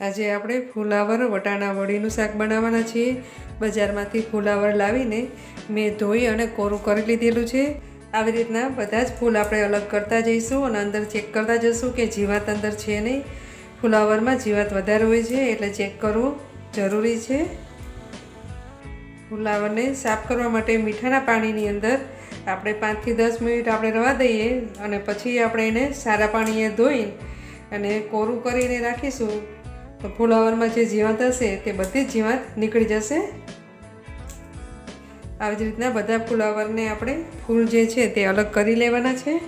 આજે આપણે ફુલાવર, વટાણા વડીનું શાક બનાવવાના છીએ. બજારમાંથી ફુલાવર લાવીને મેં ધોઈ અને કોરું કરી લીધેલું છે. આવી રીતના બધા જ ફૂલ આપણે અલગ કરતા જઈશું અને અંદર ચેક કરતા જઈશું કે જીવાત અંદર છે નહીં. ફુલાવરમાં જીવાત વધારે હોય છે એટલે ચેક કરવું જરૂરી છે. ફુલાવરને સાફ કરવા માટે મીઠાના પાણીની અંદર આપણે પાંચથી દસ મિનિટ આપણે રવા દઈએ અને પછી આપણે એને સારા પાણીએ ધોઈ અને કોરું કરીને રાખીશું. તો ફુલાવરમાં જે જીવાત હશે તે બધી જ જીવાત નીકળી જશે. આવી જ રીતના બધા ફુલાવરને આપણે ફૂલ જે છે તે અલગ કરી લેવાના છે.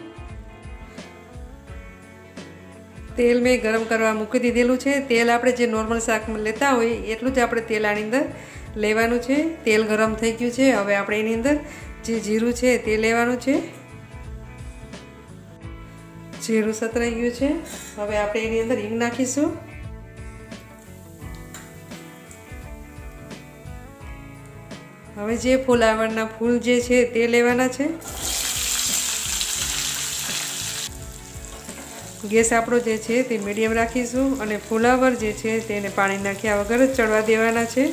તેલ મેં ગરમ કરવા મૂકી દીધેલું છે. તેલ આપણે જે નોર્મલ શાકમાં લેતા હોય એટલું જ આપણે તેલ આની અંદર લેવાનું છે. તેલ ગરમ થઈ ગયું છે. હવે આપણે એની અંદર જે જીરું છે તે લેવાનું છે. જીરું સતરાઈ ગયું છે. હવે આપણે એની અંદર હિંગ નાખીશું. હવે જે ફુલાવરના ફૂલ જે છે તે લેવાના છે. ગેસ આપણો જે છે તે મીડિયમ રાખીશું અને ફુલાવર જે છે તેને પાણી નાખ્યા વગર જ ચડવા દેવાના છે.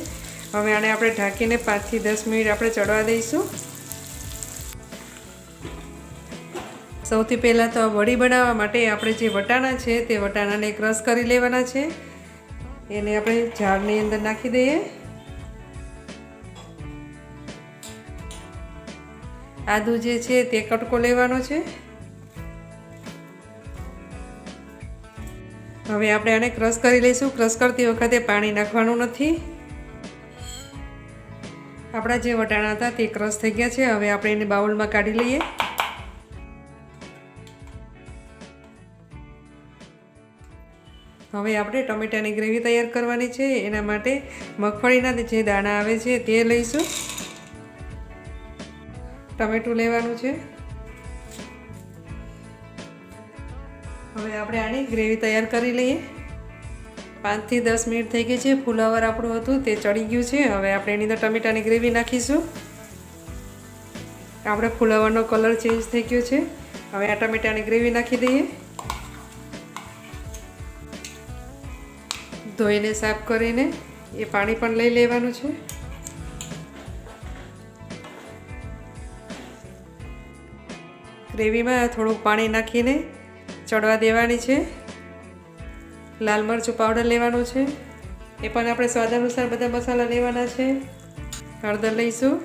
હવે આને આપણે ઢાંકીને પાંચથી દસ મિનિટ આપણે ચડવા દઈશું. સૌથી પહેલાં તો વડી બનાવવા માટે આપણે જે વટાણા છે તે વટાણાને ક્રશ કરી લેવાના છે. એને આપણે ઝાડની અંદર નાખી દઈએ. આદુ જે છે તે કટકો લેવાનો છે. હવે આપણે આને ક્રશ કરી લઈશું. ક્રશ કરતી વખતે પાણી નાખવાનું નથી. આપણા જે વટાણા હતા તે ક્રશ થઈ ગયા છે. હવે આપણે એને બાઉલમાં કાઢી લઈએ. હવે આપણે ટમેટાની ગ્રેવી તૈયાર કરવાની છે. એના માટે મગફળીના જે દાણા આવે છે તે લઈશું. ટમેટું લેવાનું છે. હવે આપણે આની ગ્રેવી તૈયાર કરી લઈએ. પાંચથી દસ મિનિટ થઈ ગઈ છે. ફુલાવર આપણું હતું, તે ચડી ગયું છે. હવે આપણે એની અંદર ટમેટાની ગ્રેવી નાખીશું. આપણે ફુલાવરનો કલર ચેન્જ થઈ ગયો છે. હવે આ ટમેટાની ગ્રેવી નાખી દઈએ. ધોઈને સાફ કરીને એ પાણી પણ લઈ લેવાનું છે. ગ્રેવીમાં થોડુંક પાણી નાખીને ચડવા દેવાની છે. લાલ મરચું પાવડર લેવાનું છે. એ પણ આપણે સ્વાદ અનુસાર બધા મસાલા લેવાના છે. હળદર લઈશું.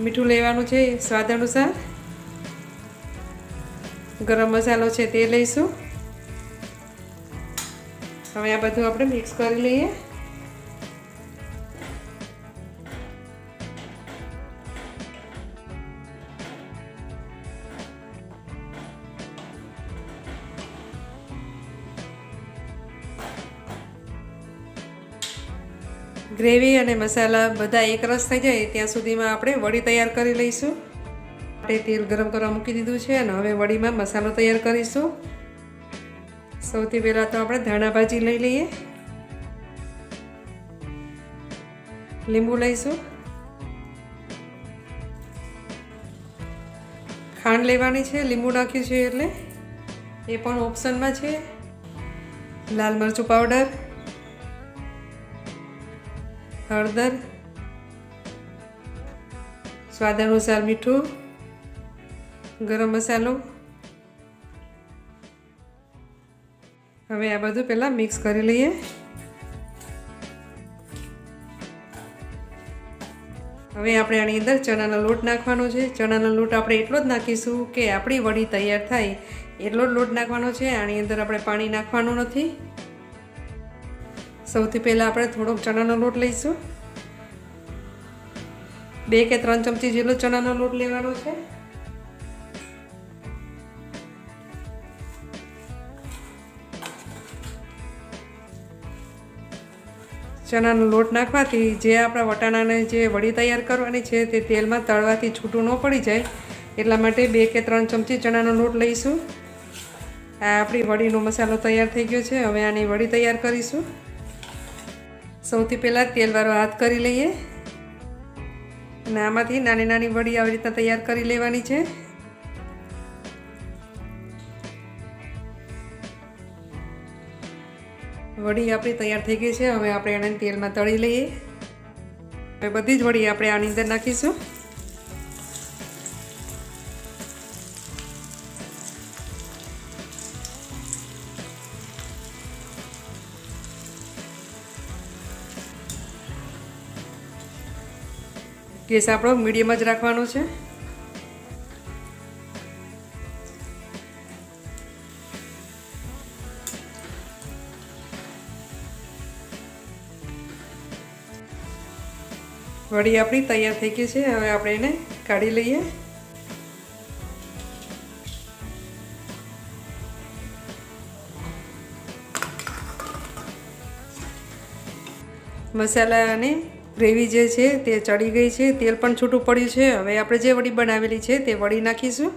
મીઠું લેવાનું છે સ્વાદ અનુસાર. ગરમ મસાલો છે તે લઈશું. હવે આ બધું આપણે મિક્સ કરી લઈએ. ગ્રેવી અને મસાલા બધા એક રસ થઈ જાય, ત્યાં સુધીમાં આપણે વડી તૈયાર કરી લઈશું. આપણે તેલ ગરમ કરવા મૂકી દીધું છે અને હવે વડીમાં મસાલો તૈયાર કરીશું. સૌથી પહેલાં તો આપણે ધાણા ભાજી લઈ લઈએ. લીંબુ લઈશું. ખાંડ લેવાની છે, લીંબુ નાખ્યું છે એટલે એ પણ ઓપ્શનમાં છે. લાલ મરચું પાવડર. હળદર સ્વાદ અનુસાર મીઠું, ગરમ મસાલો. હવે આ બધું પહેલાં મિક્સ કરી લઈએ. હવે આપણે આની અંદર ચણાનો લોટ નાખવાનો છે. ચણાનો લોટ આપણે એટલો જ નાખીશું કે આપણી વડી તૈયાર થાય એટલો જ લોટ નાખવાનો છે. આની અંદર આપણે પાણી નાખવાનું નથી. સૌથી પહેલાં આપણે થોડોક ચણાનો લોટ લઈશું. બે કે ત્રણ ચમચી જેટલો ચણાનો લોટ લેવાનો છે. ચણાનો લોટ નાખવાથી જે આપણા વટાણાને જે વડી તૈયાર કરવાની છે તે તેલમાં તળવાથી છૂટું ન પડી જાય. એટલા માટે બે કે ત્રણ ચમચી ચણાનો લોટ લઈશું. આ આપણી વડીનો મસાલો તૈયાર થઈ ગયો છે. હવે આની વડી તૈયાર કરીશું. સૌથી પહેલાં તેલવાળો હાથ કરી લઈએ. અને આમાંથી નાની નાની વડી આવી રીતના તૈયાર કરી લેવાની છે. વડી આપણી તૈયાર થઈ ગઈ છે. હવે આપણે એને તેલમાં તળી લઈએ. હવે બધી જ વડી આપણે આની અંદર નાખીશું. ગેસ આપણો મીડિયમ જ રાખવાનો છે. વડી આપણી તૈયાર થઈ ગઈ છે. હવે આપણે એને કાઢી લઈએ. મસાલા અને ગ્રેવી જે છે તે ચડી ગઈ છે, તેલ પણ છૂટું પડ્યું છે. હવે આપણે જે વડી બનાવેલી છે તે વડી નાખીશું.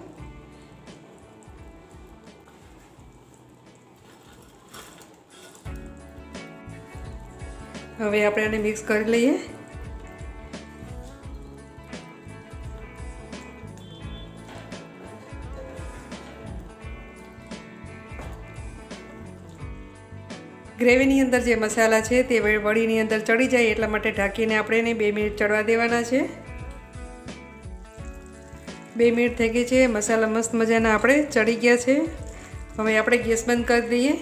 હવે આપણે આને મિક્સ કરી લઈએ. ગ્રેવીની અંદર જે મસાલા છે તે વળીની અંદર ચડી જાય એટલા માટે ઢાંકીને આપણે એને બે મિનિટ ચડવા દેવાના છે. બે મિનિટ થઈ ગઈ છે. મસાલા મસ્ત મજાના આપણે ચડી ગયા છે. હવે આપણે ગેસ બંધ કરી દઈએ.